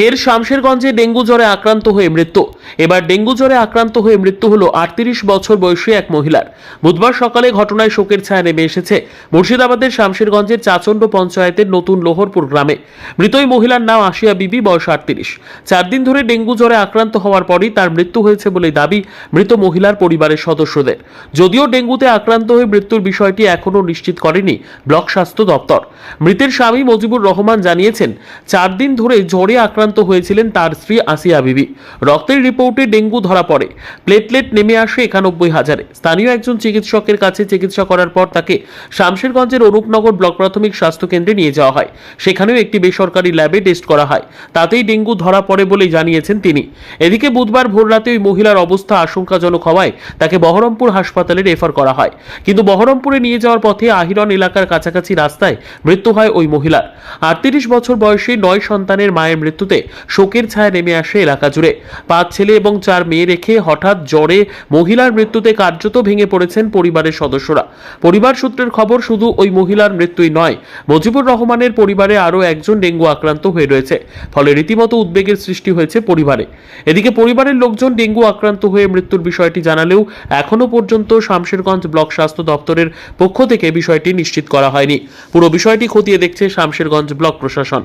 ফের শামশেরগঞ্জে ডেঙ্গু জ্বরে আক্রান্ত হয়ে মৃত্যু। এবার ডেঙ্গু জ্বরে আক্রান্ত হয়ে মৃত্যু হলো আটত্রিশ বছর বয়সী এক মহিলার। বুধবার সকালে ঘটনায় শোকের ছায়া নেমে এসেছে মুর্শিদাবাদের শামশেরগঞ্জের চাচণ্ড পঞ্চায়েতের নতুন লোহরপুর গ্রামে। মৃত মহিলার নাম আশিয়া বিবি, বয়স আটত্রিশ। চার দিন ধরে ডেঙ্গু জ্বরে আক্রান্ত হওয়ার পরই তার মৃত্যু হয়েছে বলে দাবি মৃত মহিলার পরিবারের সদস্যদের। যদিও ডেঙ্গুতে আক্রান্ত হয়ে মৃত্যুর বিষয়টি এখনও নিশ্চিত করেনি ব্লক স্বাস্থ্য দপ্তর। মৃতের স্বামী মজিবুর রহমান জানিয়েছেন, চার দিন ধরে জ্বরে আক্রান্ত হয়েছিলেন তার স্ত্রী আসিয়া বিবি। রক্তের রিপোর্টে ডেঙ্গু ধরা পড়ে। প্লেটলেট নেমে আসে একানব্বই হাজারে। স্থানীয় একজন চিকিৎসকের কাছে চিকিৎসা করার পর তাকে শামশেরগঞ্জের অনুপনগর ব্লক প্রাথমিক স্বাস্থ্য কেন্দ্রে নিয়ে যাওয়া হয়। সেখানেও একটি বেসরকারি ল্যাবে টেস্ট করা হয়। তাতেই ডেঙ্গু ধরা পড়ে বলে জানিয়েছেন তিনি। এদিকে বুধবার ভোররাতে ওই মহিলার অবস্থা আশঙ্কাজনক হওয়ায় তাকে বহরমপুর হাসপাতালে রেফার করা হয়। কিন্তু বহরমপুরে নিয়ে যাওয়ার পথে আহিরন এলাকার কাছাকাছি রাস্তায় মৃত্যু হয় ওই মহিলার। আটত্রিশ বছর বয়সে নয় সন্তানের মায়ের মৃত্যুতে শোকের ছায়া নেমে আসে এলাকা জুড়ে। পাঁচ ছেলে এবং চার মেয়ে রেখে হঠাৎ জ্বরে মহিলার মৃত্যুতে কার্যত ভেঙে পড়েছেন পরিবারের সদস্যরা। পরিবার সূত্রের খবর, শুধু ওই মহিলার মৃত্যুই নয়, মুজিবুর রহমানের পরিবারে আরও একজন ডেঙ্গু আক্রান্ত হয়ে রয়েছে, ফলে রীতিমতো উদ্বেগের সৃষ্টি হয়েছে পরিবারে। এদিকে পরিবারের লোকজন ডেঙ্গু আক্রান্ত হয়ে মৃত্যুর বিষয়টি জানালেও এখনও পর্যন্ত শামশেরগঞ্জ ব্লক স্বাস্থ্য দপ্তরের পক্ষ থেকে বিষয়টি নিশ্চিত করা হয়নি। পুরো বিষয়টি খতিয়ে দেখছে শামশেরগঞ্জ ব্লক প্রশাসন।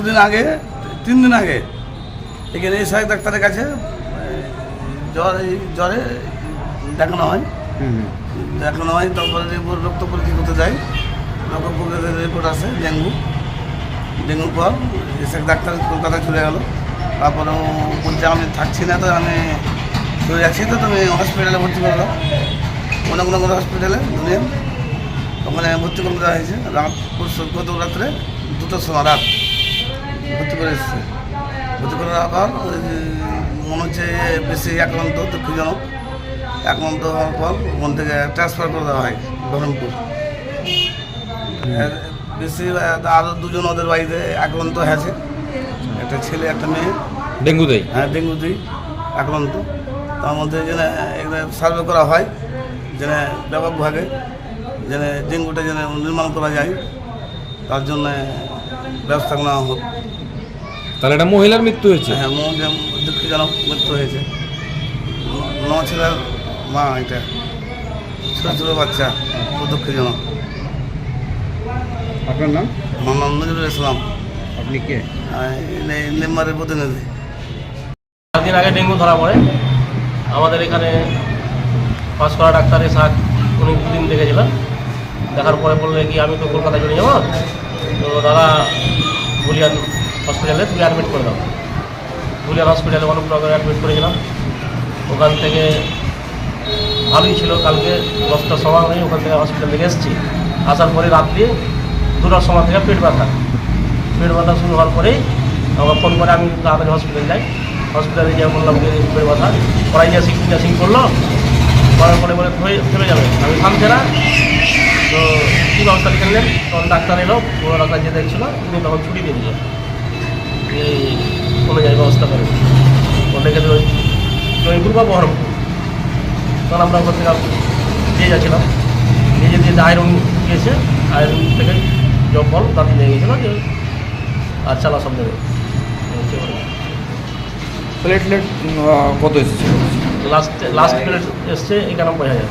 দুদিন আগে তিন দিন আগে। এখানে এই সাহেব ডাক্তারের কাছে জ্বর এই জ্বরে দেখানো হয়। দেখানো হয় তারপরে রক্ত পরীক্ষা করতে যাই রক্ত রিপোর্ট আসে ডেঙ্গু। ডেঙ্গুর পর এসে ডাক্তার কলকাতায় চলে গেলো। তারপরে ও বলছে আমি থাকছি না তো আমি চলে যাচ্ছি তো তুমি হসপিটালে ভর্তি করে দাও। অনেক অনেক হসপিটালে দুনিয়া ওখানে ভর্তি করে দেওয়া হয়েছে। রাত গত রাত্রে দুটোর সময় রাত। ভর্তি করে এসেছে ভর্তি করে আবার মনে হচ্ছে বেশি আক্রান্ত দুঃখজনক। আক্রান্ত হওয়ার পর ওখান থেকে ট্রান্সফার করে দেওয়া হয় বহরমপুর বেশি আরও দুজন ওদের বাড়িতে আক্রান্ত হয়েছে একটা ছেলে একটা মেয়ে। ডেঙ্গু ডেঙ্গুতেই হ্যাঁ ডেঙ্গু দুই আক্রান্ত তার মধ্যে যেন এখানে সার্ভে করা হয় যেন ব্যাপকভাবে যেন ডেঙ্গুটা যেন নির্মাণ করা যায়। তার জন্য ব্যবস্থা নেওয়া হোক। তাহলে এটা মহিলার মৃত্যু হয়েছে? হ্যাঁ মধ্যে দুঃখজনক মৃত্যু হয়েছে। ন ছেলের মা এটা। ছোটো ছোটো বাচ্চা খুব দুঃখজনক। আপনার নাম? আমার নাম নজরুল ইসলাম। আপনি কে? নেম্বারের প্রতিনিধি। দিন আগে ডেঙ্গু ধরা পড়ে। আমাদের এখানে পাস করা ডাক্তার এসে উনি দুদিন দেখেছিলেন দেখার পরে বললে কি, আমি তো কলকাতায় চলে যাব? তো দাদা, বুলিয়ান হসপিটালে তুমি অ্যাডমিট করে দাও। বুলিয়ান হসপিটালে অনেক নগরে অ্যাডমিট করেছিলাম। ওখান থেকে ভালোই ছিল, কালকে দশটার সময় আমি ওখান থেকে হসপিটাল থেকে এসেছি। আসার পরে রাত্রি দুটার সময় থেকে পেট ব্যথা। পেট ব্যথা শুরু হওয়ার পরেই আমাকে ফোন করে, আমি তাড়াতাড়ি হসপিটাল যাই। হসপিটালে গিয়ে বললাম যে পেট ব্যথা? পড়াই যাচ্ছি যাচ্ছি করল। করার পরে বলে থেমে যাবে। আমি থামছে না। তো কী ব্যবস্থা লিখে নিলেন? তখন ডাক্তার এলো পুরো ডাক্তার যে দেখছিল তিনি তখন ছুটি দিয়ে দিল এই অনুযায়ী ব্যবস্থা করে। ওটাকে তো জয়পুর বা বহরমপুর। তখন আমরা ওখান থেকে দিয়ে যাচ্ছিলাম। নিয়ে যেতে আয়রন গিয়েছে আয়রন থেকে জব্বল দাঁড়িয়ে নিয়ে গেছিল যে আর চালা সব দেবে। প্লেটলেট কত এসেছে? লাস্ট লাস্ট প্লেট এসছে একানব্বই হাজার।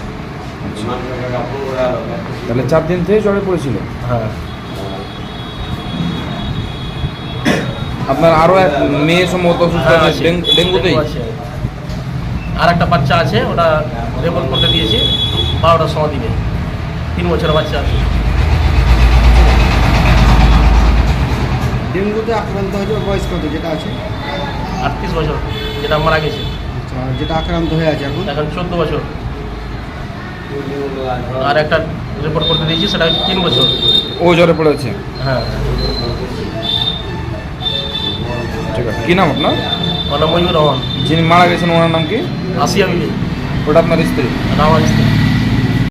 তাহলে চার দিন থেকে জ্বরে পড়েছিল? হ্যাঁ। আপনার আরও এক মেয়ে সম্ভবত অসুস্থ হ্যাঁ, আছে আছে। ডেঙ্গু- ডেঙ্গুতেই? আছে। আর একটা বাচ্চা আছে ওটা রেপোর্ট করতে দিয়েছি বারোটার সময় দিবে। তিন বছরের বাচ্চা আছে। ডেঙ্গুতে আক্রান্ত হয়েছে ওর বয়স কত? যেটা আছে? আটত্রিশ বছর যেটা মারা গেছে। আচ্ছা, যেটা আক্রান্ত হয়ে আছে এখন? এখন চোদ্দ বছর। আর একটা রিপোর্ট করতে দিয়েছি সেটা হচ্ছে তিন বছর। ও জ্বরে পড়েছে? হ্যাঁ। ঠিক আছে। কি নাম আপনার? আমার নাম মঞ্জুর রহমান। যিনি মারা গেছেন ওনার নাম কি? আসিয়া বিবি। ওটা আপনার স্ত্রী? আমার স্ত্রী।